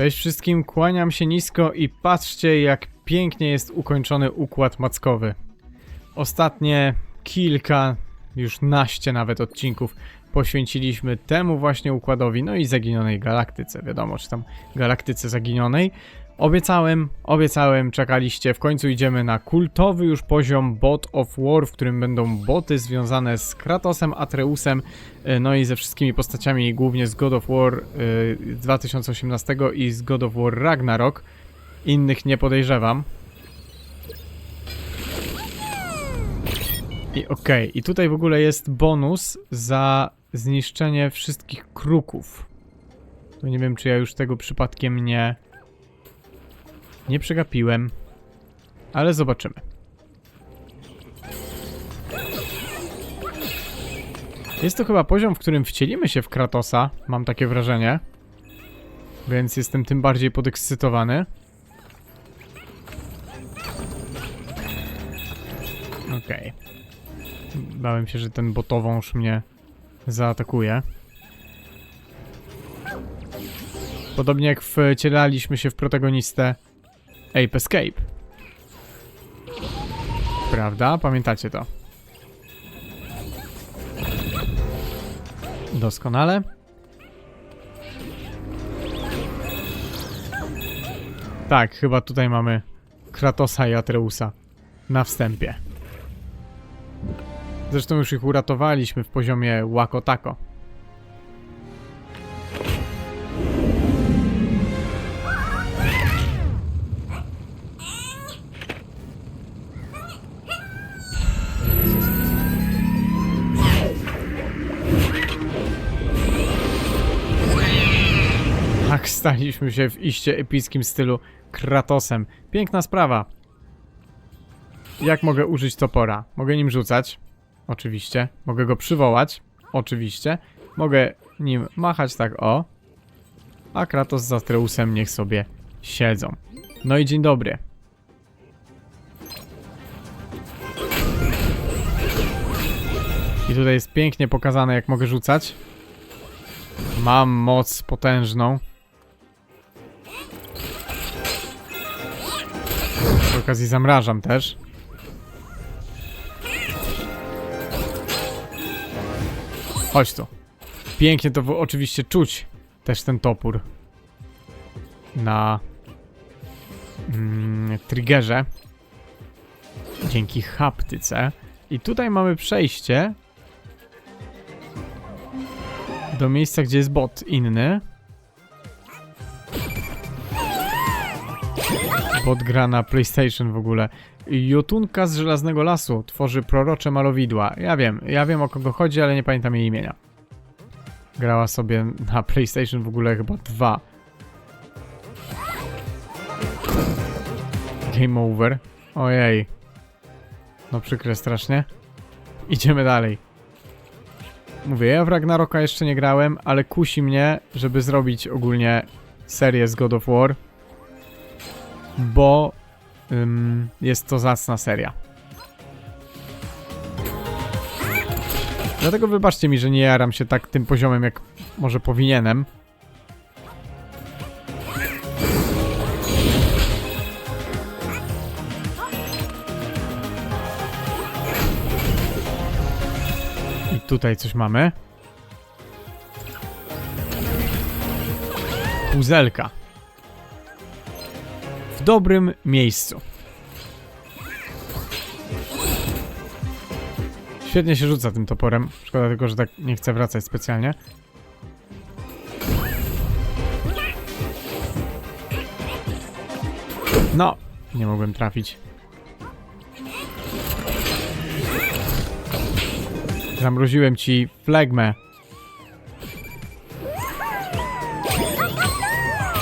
Cześć wszystkim, kłaniam się nisko i patrzcie jak pięknie jest ukończony układ mackowy. Ostatnie kilka, już naście nawet odcinków poświęciliśmy temu właśnie układowi, no i zaginionej galaktyce, wiadomo, czy tam galaktyce zaginionej. Obiecałem, obiecałem, czekaliście, w końcu idziemy na kultowy już poziom Bot of War, w którym będą boty związane z Kratosem, Atreusem, e, no i ze wszystkimi postaciami, głównie z God of War e, 2018 i z God of War Ragnarok. Innych nie podejrzewam. I okej, i tutaj w ogóle jest bonus za zniszczenie wszystkich kruków. To nie wiem, czy ja już tego przypadkiem nie... Nie przegapiłem. Ale zobaczymy. Jest to chyba poziom, w którym wcielimy się w Kratosa, mam takie wrażenie. Więc jestem tym bardziej podekscytowany. Okej. Bałem się, że ten botowąż mnie zaatakuje. Podobnie jak wcielaliśmy się w protagonistę Ape Escape. Prawda? Pamiętacie to? Doskonale. Tak, chyba tutaj mamy Kratosa i Atreusa na wstępie. Zresztą już ich uratowaliśmy w poziomie Tako. Staliśmy się w iście epickim stylu Kratosem. Piękna sprawa. Jak mogę użyć topora? Mogę nim rzucać. Oczywiście. Mogę go przywołać. Oczywiście. Mogę nim machać tak o. A Kratos z Atreusem niech sobie siedzą. No i dzień dobry. I tutaj jest pięknie pokazane jak mogę rzucać. Mam moc potężną. Okazji zamrażam też. Chodź tu. Pięknie to oczywiście czuć też ten topór na mm, triggerze dzięki haptyce. I tutaj mamy przejście do miejsca, gdzie jest bot inny. Bot gra na PlayStation w ogóle. Jotunka z Żelaznego Lasu tworzy prorocze malowidła. Ja wiem, ja wiem o kogo chodzi, ale nie pamiętam jej imienia. Grała sobie na PlayStation w ogóle chyba dwa. Game over. Ojej. No przykre strasznie. Idziemy dalej. Mówię, ja w Ragnaroka jeszcze nie grałem, ale kusi mnie, żeby zrobić ogólnie serię z God of War. Bo ym, jest to zacna seria. Dlatego wybaczcie mi, że nie jaram się tak tym poziomem, jak może powinienem. I tutaj coś mamy. Puzelka. W dobrym miejscu. Świetnie się rzuca tym toporem. Szkoda tylko, że tak nie chcę wracać specjalnie. No, nie mogłem trafić. Zamroziłem ci flegmę.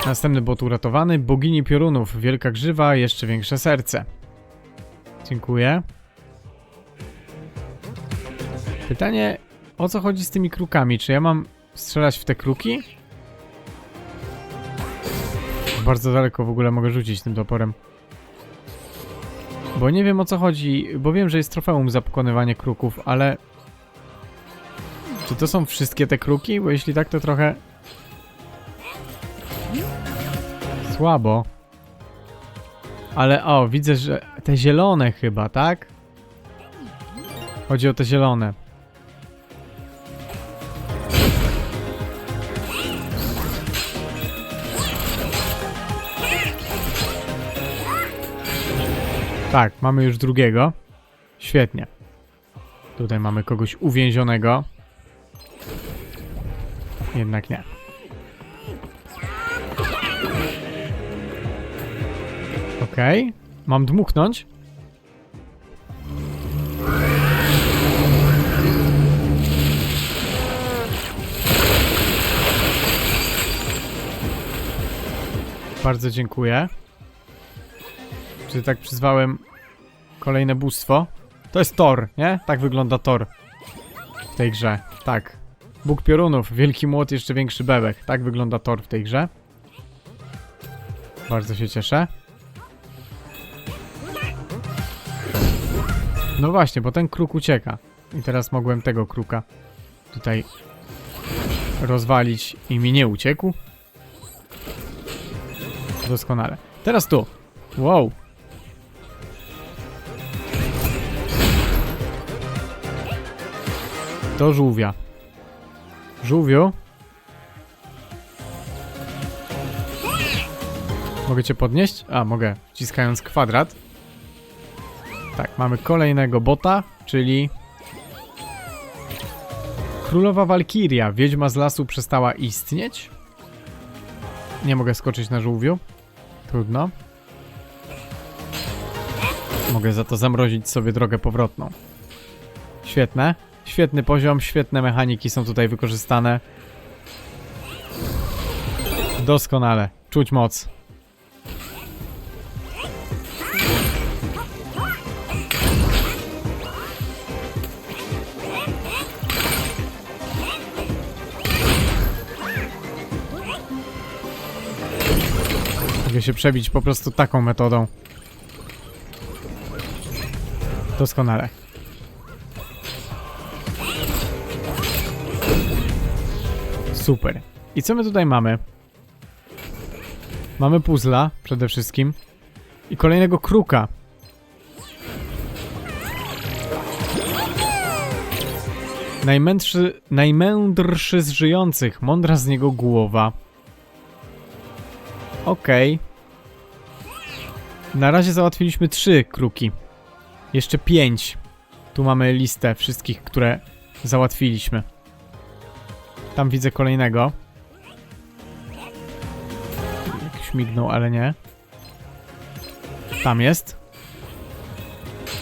Następny bot uratowany. Bogini piorunów. Wielka grzywa, jeszcze większe serce. Dziękuję. Pytanie, o co chodzi z tymi krukami? Czy ja mam strzelać w te kruki? Bardzo daleko w ogóle mogę rzucić tym toporem. Bo nie wiem o co chodzi, bo wiem, że jest trofeum za pokonywanie kruków, ale... Czy to są wszystkie te kruki? Bo jeśli tak, to trochę... Słabo. Ale o, widzę, że te zielone chyba, tak? Chodzi o te zielone. Tak, mamy już drugiego. Świetnie. Tutaj mamy kogoś uwięzionego. Jednak nie. Okej. Mam dmuchnąć? Bardzo dziękuję. Czy tak przyzwałem kolejne bóstwo? To jest Thor, nie? Tak wygląda Thor w tej grze. Tak. Bóg piorunów, wielki młot, jeszcze większy bebek. Tak wygląda Thor w tej grze. Bardzo się cieszę. No właśnie, bo ten kruk ucieka. I teraz mogłem tego kruka tutaj rozwalić i mi nie uciekł. Doskonale. Teraz tu. Wow. Do żółwia. Żółwiu. Mogę cię podnieść? A, mogę. Wciskając kwadrat. Tak, mamy kolejnego bota, czyli... Królowa Walkiria, wiedźma z lasu przestała istnieć? Nie mogę skoczyć na żółwiu. Trudno. Mogę za to zamrozić sobie drogę powrotną. Świetne. Świetny poziom, świetne mechaniki są tutaj wykorzystane. Doskonale. Czuć moc. Się przebić po prostu taką metodą. Doskonale. Super. I co my tutaj mamy? Mamy puzzla przede wszystkim. I kolejnego kruka. Najmędrszy, najmędrszy z żyjących. Mądra z niego głowa. Okej. Na razie załatwiliśmy trzy kruki. Jeszcze pięć. Tu mamy listę wszystkich, które załatwiliśmy. Tam widzę kolejnego. Jakiś mignął, ale nie. Tam jest.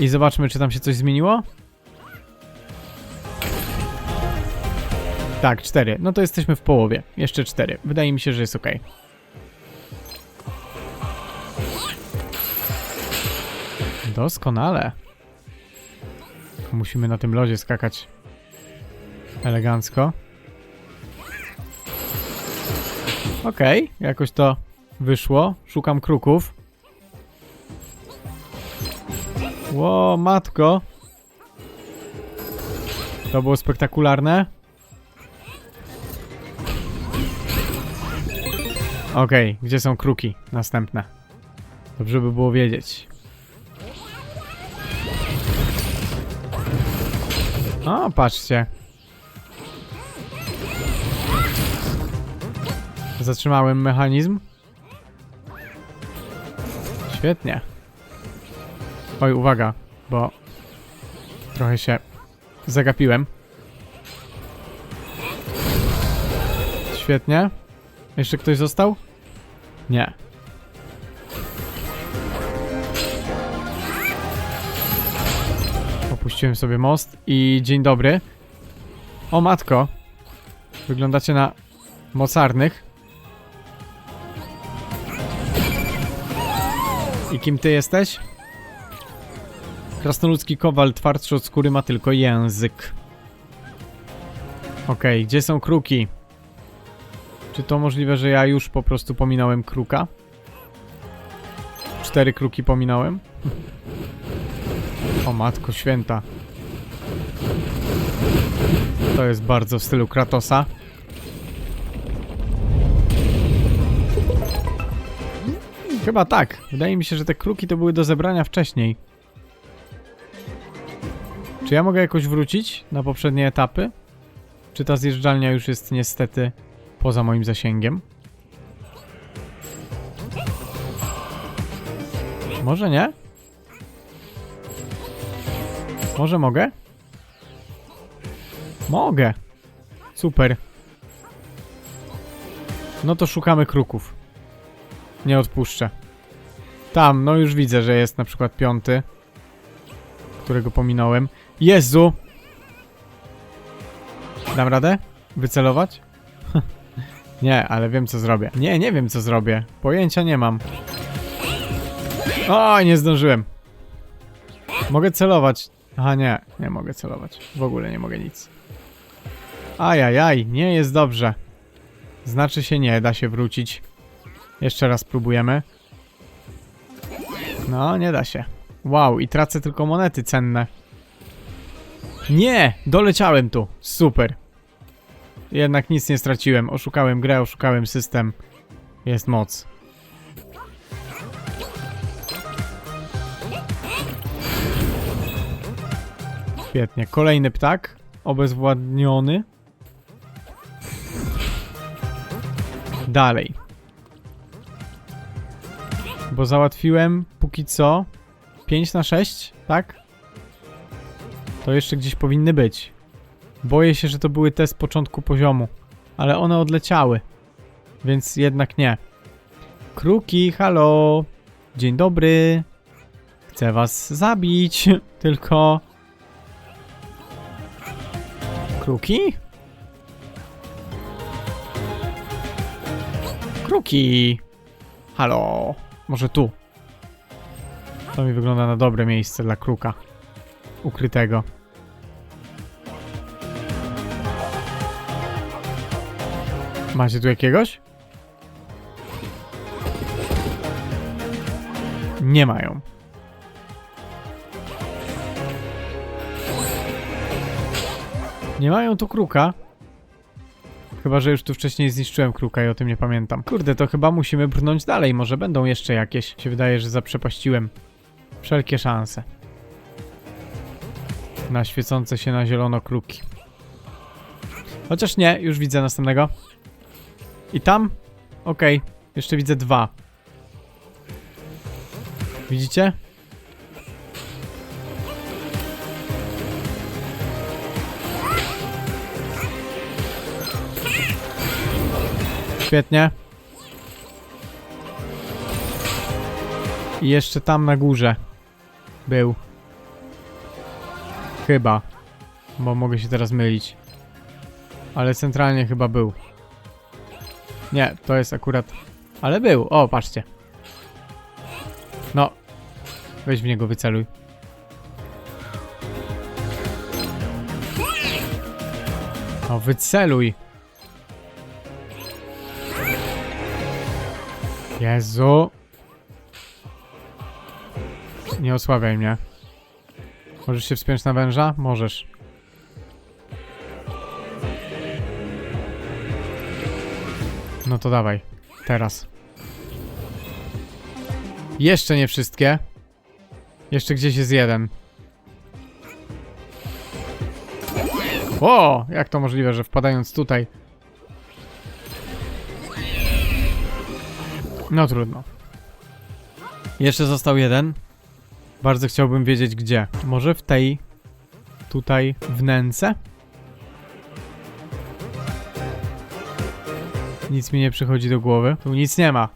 I zobaczmy, czy tam się coś zmieniło. Tak, cztery. No to jesteśmy w połowie. Jeszcze cztery. Wydaje mi się, że jest ok. Doskonale. Musimy na tym lodzie skakać elegancko. Okej, jakoś to wyszło. Szukam kruków. Ło, matko. To było spektakularne. Okej, gdzie są kruki następne? Dobrze by było wiedzieć. O, patrzcie. Zatrzymałem mechanizm. Świetnie. Oj, uwaga, bo trochę się zagapiłem. Świetnie. Jeszcze ktoś został? Nie. Opuściłem sobie most i dzień dobry. O matko. Wyglądacie na mocarnych. I kim ty jesteś? Krasnoludzki kowal twardszy od skóry ma tylko język. Okej, gdzie są kruki? Czy to możliwe, że ja już po prostu pominąłem kruka? Cztery kruki pominąłem? O matko święta. To jest bardzo w stylu Kratosa. Chyba tak. Wydaje mi się, że te kruki to były do zebrania wcześniej. Czy ja mogę jakoś wrócić na poprzednie etapy? Czy ta zjeżdżalnia już jest niestety poza moim zasięgiem? Może nie? Może mogę? Mogę. Super. No to szukamy kruków. Nie odpuszczę. Tam, no już widzę, że jest na przykład piąty, którego pominąłem. Jezu! Dam radę? Wycelować? nie, ale wiem co zrobię. Nie, nie wiem co zrobię. Pojęcia nie mam. O, nie zdążyłem. Mogę celować. Aha, nie, nie mogę celować. W ogóle nie mogę nic. Ajajaj, nie jest dobrze. Znaczy się nie, da się wrócić. Jeszcze raz próbujemy. No, nie da się. Wow, i tracę tylko monety cenne. Nie! Doleciałem tu. Super. Jednak nic nie straciłem. Oszukałem grę, oszukałem system. Jest moc. Świetnie. Kolejny ptak. Obezwładniony. Dalej. Bo załatwiłem póki co 5 na 6, tak? To jeszcze gdzieś powinny być. Boję się, że to były te z początku poziomu. Ale one odleciały. Więc jednak nie. Kruki, halo. Dzień dobry. Chcę was zabić. Tylko... Kruki? Kruki! Halo! Może tu. To mi wygląda na dobre miejsce dla kruka. Ukrytego. Macie tu jakiegoś? Nie mają. Nie mają tu kruka. Chyba, że już tu wcześniej zniszczyłem kruka i o tym nie pamiętam. Kurde, to chyba musimy brnąć dalej. Może będą jeszcze jakieś. Się wydaje, że zaprzepaściłem wszelkie szanse. Na świecące się na zielono kruki. Chociaż nie, już widzę następnego. I tam? Okej, jeszcze widzę dwa. Widzicie? Świetnie. I jeszcze tam na górze był. Chyba. Bo mogę się teraz mylić. Ale centralnie chyba był. Nie, to jest akurat... Ale był. O, patrzcie. No. Weź w niego wyceluj. O, wyceluj. Jezu. Nie osłabiaj mnie. Możesz się wspiąć na węża? Możesz. No to dawaj. Teraz. Jeszcze nie wszystkie. Jeszcze gdzieś jest jeden. O, jak to możliwe, że wpadając tutaj... No trudno. Jeszcze został jeden. Bardzo chciałbym wiedzieć gdzie. Może w tej... Tutaj wnęce? Nic mi nie przychodzi do głowy. Tu nic nie ma.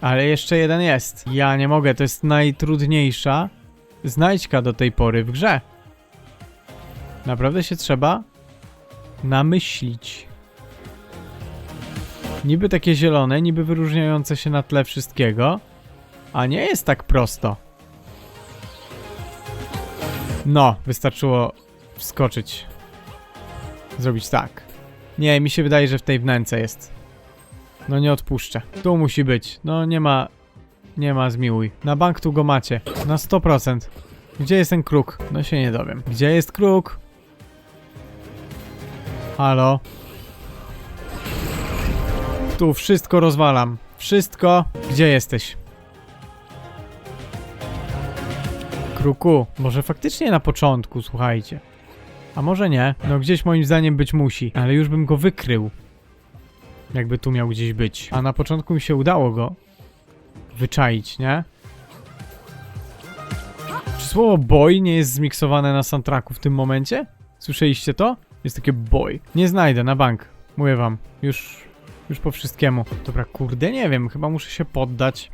Ale jeszcze jeden jest. Ja nie mogę, to jest najtrudniejsza znajdźka do tej pory w grze. Naprawdę się trzeba namyślić. Niby takie zielone, niby wyróżniające się na tle wszystkiego, a nie jest tak prosto. No, wystarczyło wskoczyć. Zrobić tak. Nie, mi się wydaje, że w tej wnęce jest. No nie odpuszczę. Tu musi być. No nie ma... Nie ma zmiłuj. Na bank tu go macie. Na 100%. Gdzie jest ten kruk? No się nie dowiem. Gdzie jest kruk? Halo? Tu wszystko rozwalam. Wszystko. Gdzie jesteś? Kruku. Może faktycznie na początku, słuchajcie. A może nie? No gdzieś moim zdaniem być musi, ale już bym go wykrył. Jakby tu miał gdzieś być. A na początku mi się udało go wyczaić, nie? Czy słowo boy nie jest zmiksowane na soundtracku w tym momencie? Słyszeliście to? Jest takie boy. Nie znajdę na bank. Mówię wam. Już już po wszystkiemu. Dobra, kurde, nie wiem. Chyba muszę się poddać.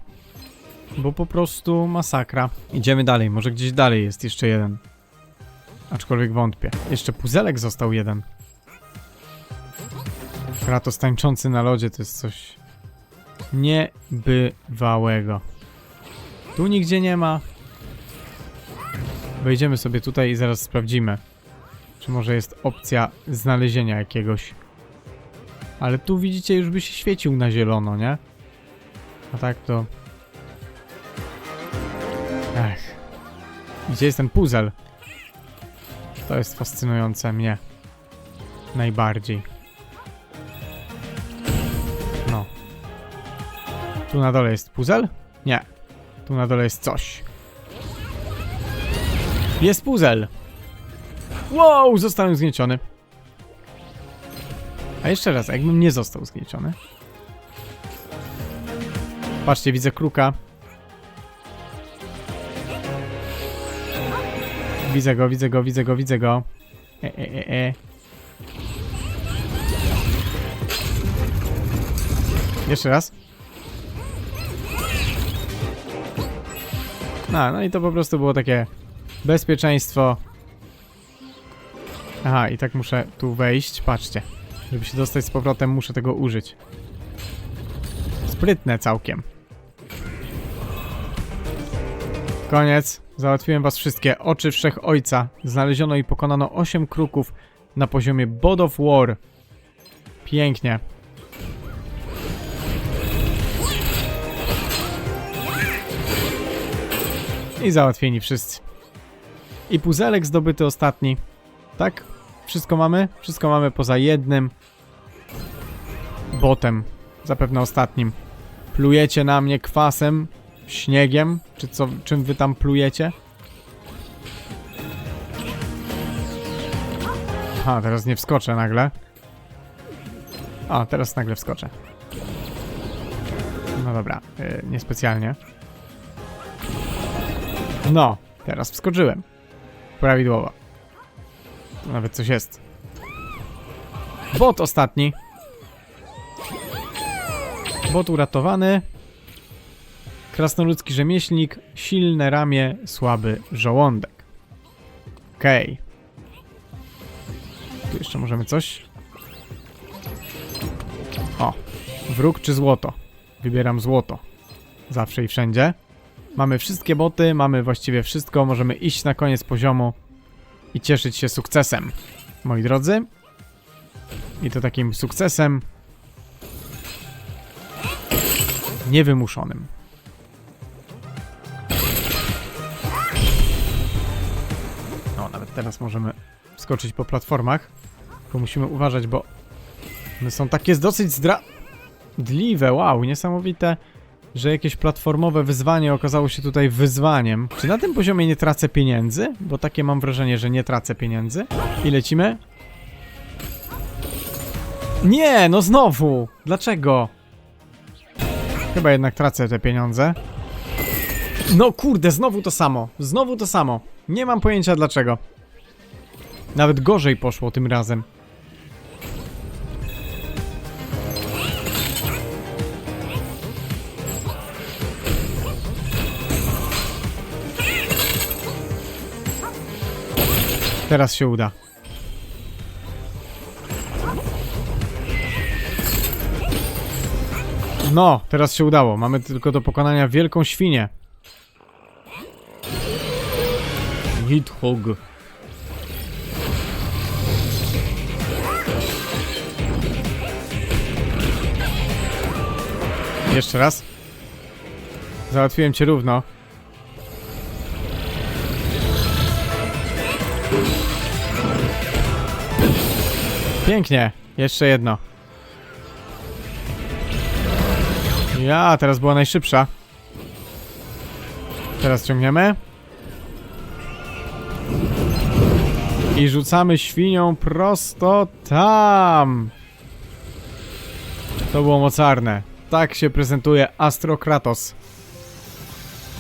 Bo po prostu masakra. Idziemy dalej. Może gdzieś dalej jest jeszcze jeden. Aczkolwiek wątpię. Jeszcze puzelek został jeden. Kratos tańczący na lodzie to jest coś niebywałego. Tu nigdzie nie ma. Wejdziemy sobie tutaj i zaraz sprawdzimy. Czy może jest opcja znalezienia jakiegoś. Ale tu widzicie, już by się świecił na zielono, nie? A tak to... Ech. Gdzie jest ten puzzle? To jest fascynujące mnie. Najbardziej. No. Tu na dole jest puzzle? Nie. Tu na dole jest coś. Jest puzzle! Wow, zostałem zgnieciony. A jeszcze raz, jakbym nie został zgnieciony. Patrzcie, widzę kruka. Widzę go, widzę go, widzę go, widzę go. E, e, e, e. Jeszcze raz. No, no i to po prostu było takie bezpieczeństwo. Aha, i tak muszę tu wejść. Patrzcie. Żeby się dostać z powrotem, muszę tego użyć. Sprytne całkiem. Koniec. Załatwiłem was wszystkie. Oczy Wszechojca. Znaleziono i pokonano 8 kruków na poziomie God of War. Pięknie. I załatwieni wszyscy. I puzelek zdobyty ostatni. Tak? Wszystko mamy? Wszystko mamy poza jednym botem. Zapewne ostatnim. Plujecie na mnie kwasem, śniegiem, czy co, czym wy tam plujecie? Aha, teraz nie wskoczę nagle. A, teraz nagle wskoczę. No dobra, yy, niespecjalnie. No, teraz wskoczyłem. Prawidłowo. Nawet coś jest. Bot ostatni. Bot uratowany. Krasnoludzki rzemieślnik, silne ramię, słaby żołądek. Okej. Tu jeszcze możemy coś. O, wróg czy złoto? Wybieram złoto. Zawsze i wszędzie. Mamy wszystkie boty, mamy właściwie wszystko, możemy iść na koniec poziomu i cieszyć się sukcesem, moi drodzy. I to takim sukcesem niewymuszonym. No, nawet teraz możemy skoczyć po platformach. Tylko musimy uważać, bo one są takie dosyć zdradliwe. Wow, niesamowite, że jakieś platformowe wyzwanie okazało się tutaj wyzwaniem. Czy na tym poziomie nie tracę pieniędzy? Bo takie mam wrażenie, że nie tracę pieniędzy. I lecimy. Nie, no znowu! Dlaczego? Chyba jednak tracę te pieniądze. No kurde, znowu to samo. Znowu to samo. Nie mam pojęcia dlaczego. Nawet gorzej poszło tym razem. Teraz się uda. No, teraz się udało. Mamy tylko do pokonania wielką świnię. Nidhogg. Jeszcze raz. Załatwiłem cię równo. Pięknie. Jeszcze jedno. Ja, teraz była najszybsza. Teraz ciągniemy. I rzucamy świnią prosto tam. To było mocarne. Tak się prezentuje Astrokratos.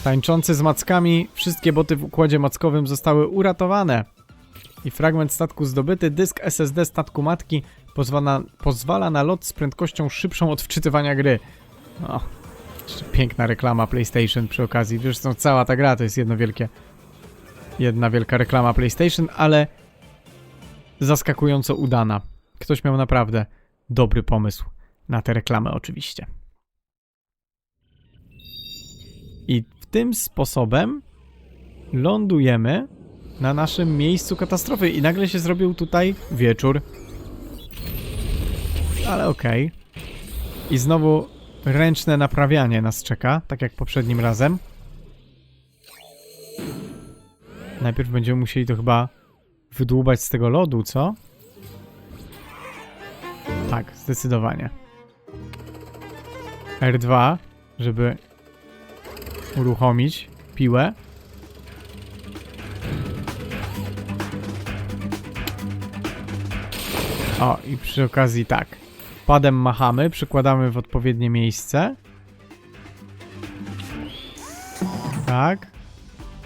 Tańczący z mackami, wszystkie boty w układzie mackowym zostały uratowane. I fragment statku zdobyty, dysk SSD statku matki pozwala, pozwala na lot z prędkością szybszą od wczytywania gry. O, piękna reklama PlayStation przy okazji. Wiesz, no, cała ta gra to jest jedno wielkie. Jedna wielka reklama PlayStation, ale zaskakująco udana. Ktoś miał naprawdę dobry pomysł na tę reklamę, oczywiście. I tym sposobem lądujemy na naszym miejscu katastrofy i nagle się zrobił tutaj wieczór. Ale okej. I znowu ręczne naprawianie nas czeka, tak jak poprzednim razem. Najpierw będziemy musieli to chyba wydłubać z tego lodu, co? Tak, zdecydowanie. R2, żeby uruchomić piłę. O, i przy okazji tak. Padem machamy, przykładamy w odpowiednie miejsce. Tak.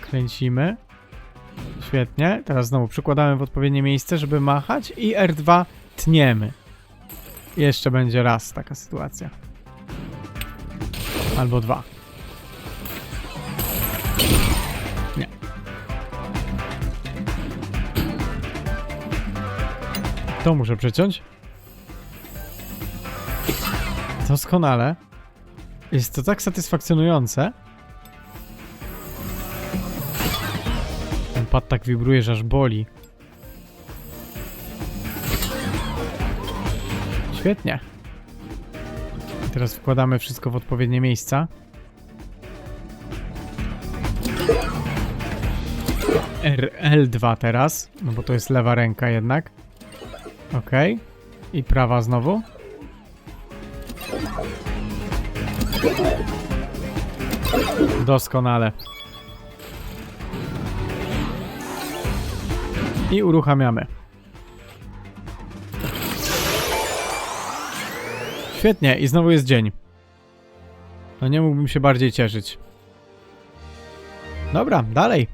Kręcimy. Świetnie. Teraz znowu przykładamy w odpowiednie miejsce, żeby machać i R2 tniemy. Jeszcze będzie raz taka sytuacja. Albo dwa. To muszę przeciąć. Doskonale. Jest to tak satysfakcjonujące. Ten pad tak wibruje, że aż boli. Świetnie. Teraz wkładamy wszystko w odpowiednie miejsca. RL2 teraz, no bo to jest lewa ręka jednak. Ok. I prawa znowu. Doskonale. I uruchamiamy. Świetnie, i znowu jest dzień. No nie mógłbym się bardziej cieszyć. Dobra, dalej.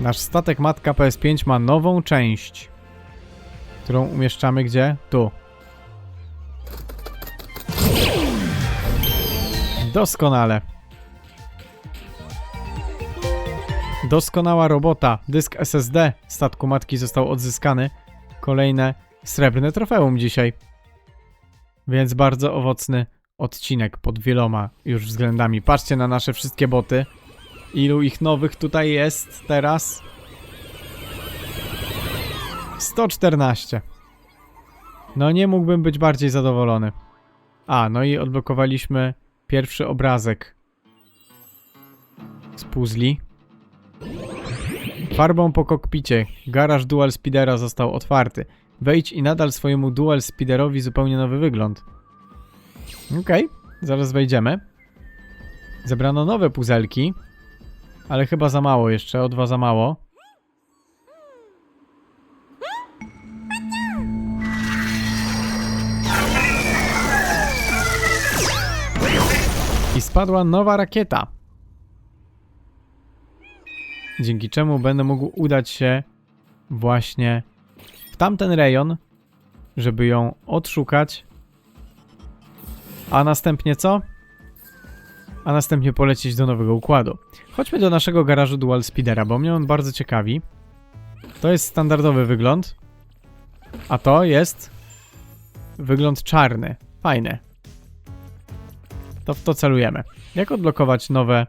Nasz statek matka PS5 ma nową część, którą umieszczamy gdzie? Tu. Doskonale. Doskonała robota. Dysk SSD statku matki został odzyskany. Kolejne srebrne trofeum dzisiaj. Więc bardzo owocny odcinek pod wieloma już względami. Patrzcie na nasze wszystkie boty. Ilu ich nowych tutaj jest teraz? 114. No nie mógłbym być bardziej zadowolony. A, no i odblokowaliśmy pierwszy obrazek z puzli. Farbą po kokpicie. Garaż Dual Speedera został otwarty. Wejdź i nadal swojemu Dual Speederowi zupełnie nowy wygląd. Okej, zaraz wejdziemy. Zebrano nowe puzelki. Ale chyba za mało jeszcze, o dwa za mało. Spadła nowa rakieta. Dzięki czemu będę mógł udać się właśnie w tamten rejon, żeby ją odszukać. A następnie co? a następnie polecieć do nowego układu. Chodźmy do naszego garażu Dual Speedera, bo mnie on bardzo ciekawi. To jest standardowy wygląd, a to jest wygląd czarny. Fajny. To w to celujemy. Jak odblokować nowe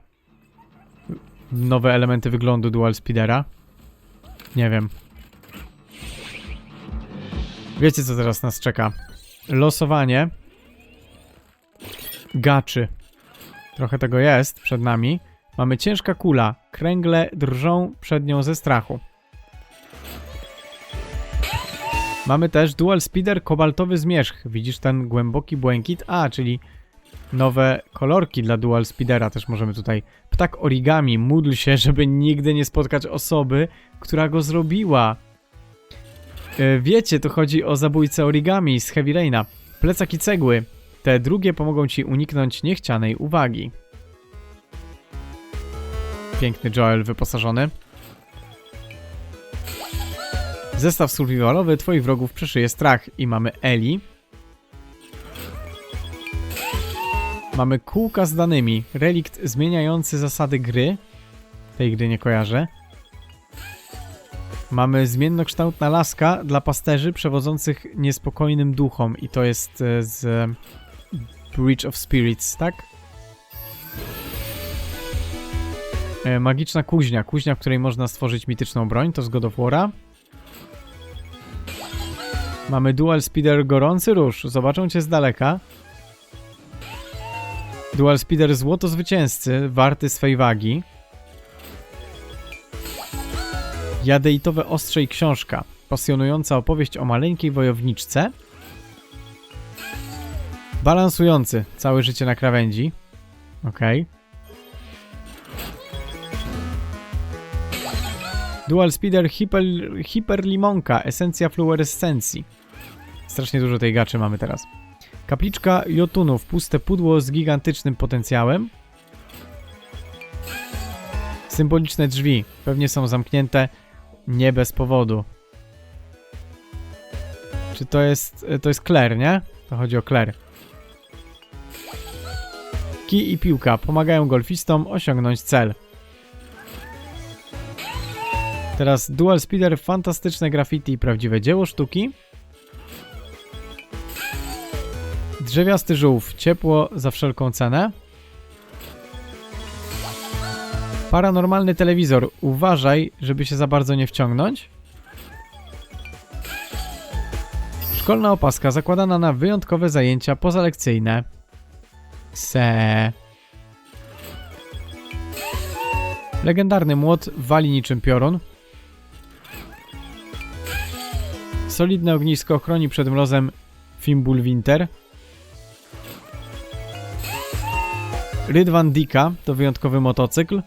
nowe elementy wyglądu Dual Speedera? Nie wiem. Wiecie co teraz nas czeka? Losowanie gaczy. Trochę tego jest przed nami. Mamy ciężka kula. Kręgle drżą przed nią ze strachu. Mamy też dual speeder kobaltowy zmierzch. Widzisz ten głęboki błękit? A, czyli nowe kolorki dla Dual Speedera też możemy tutaj. Ptak origami, módl się, żeby nigdy nie spotkać osoby, która go zrobiła. E, Wiecie, to chodzi o zabójcę origami z Heavy Raina. Plecak i cegły. Te drugie pomogą ci uniknąć niechcianej uwagi. Piękny Joel wyposażony. Zestaw survivalowy twoich wrogów przeszyje strach i mamy Eli. Mamy kółka z danymi. Relikt zmieniający zasady gry. Tej gry nie kojarzę. Mamy zmiennokształtna laska dla pasterzy przewodzących niespokojnym duchom i to jest e, z Bridge of Spirits, tak? E, Magiczna kuźnia. Kuźnia, w której można stworzyć mityczną broń, to z God of War'a. Mamy Dual Speeder Gorący Róż. Zobaczą cię z daleka. Dual Speeder Złoto Zwycięzcy, warty swej wagi. Jadeitowe Ostrze i Książka. Pasjonująca opowieść o maleńkiej wojowniczce. Balansujący. Całe życie na krawędzi. Okej. Dual Speeder Hiper, Hiperlimonka. Esencja fluorescencji. Strasznie dużo tej gaczy mamy teraz. Kapliczka Jotunów. Puste pudło z gigantycznym potencjałem. Symboliczne drzwi. Pewnie są zamknięte nie bez powodu. Czy to jest... To jest Claire, nie? To chodzi o Claire. Kij i piłka pomagają golfistom osiągnąć cel. Teraz Dual Speeder, fantastyczne graffiti i prawdziwe dzieło sztuki. Drzewiasty żółw, ciepło za wszelką cenę. Paranormalny telewizor, uważaj, żeby się za bardzo nie wciągnąć. Szkolna opaska zakładana na wyjątkowe zajęcia pozalekcyjne. Se. Legendarny młot wali niczym piorun. Solidne ognisko chroni przed mrozem Fimbul Winter. Rydwan Dika to wyjątkowy motocykl.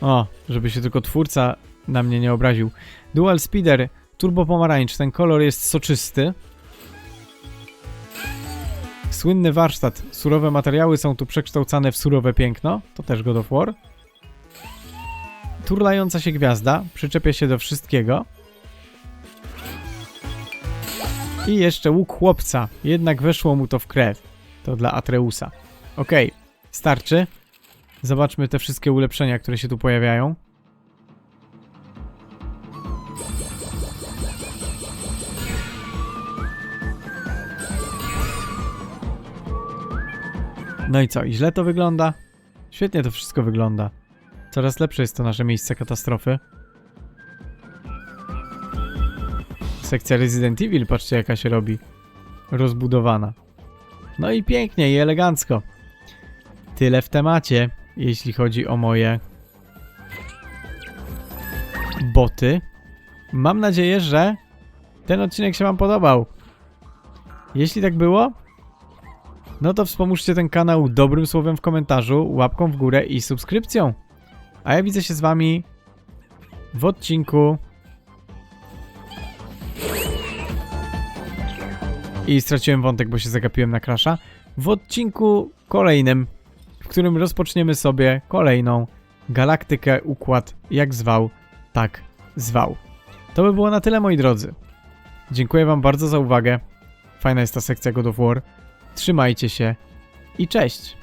O, żeby się tylko twórca na mnie nie obraził. Dual Speeder Turbo Pomarańcz. Ten kolor jest soczysty. Słynny warsztat. Surowe materiały są tu przekształcane w surowe piękno. To też God of War. Turlająca się gwiazda. Przyczepia się do wszystkiego. I jeszcze łuk chłopca. Jednak weszło mu to w krew. To dla Atreusa. Okej, starczy. Zobaczmy te wszystkie ulepszenia, które się tu pojawiają. No i co? I źle to wygląda? Świetnie to wszystko wygląda. Coraz lepsze jest to nasze miejsce katastrofy. Sekcja Resident Evil, patrzcie jaka się robi. Rozbudowana. No i pięknie i elegancko. Tyle w temacie, jeśli chodzi o moje boty. Mam nadzieję, że ten odcinek się Wam podobał. Jeśli tak było, no to wspomóżcie ten kanał dobrym słowem w komentarzu, łapką w górę i subskrypcją. A ja widzę się z Wami w odcinku. I straciłem wątek, bo się zagapiłem na krasza. W odcinku kolejnym, w którym rozpoczniemy sobie kolejną galaktykę, układ, jak zwał, tak zwał. To by było na tyle, moi drodzy. Dziękuję Wam bardzo za uwagę. Fajna jest ta sekcja God of War. Trzymajcie się i cześć!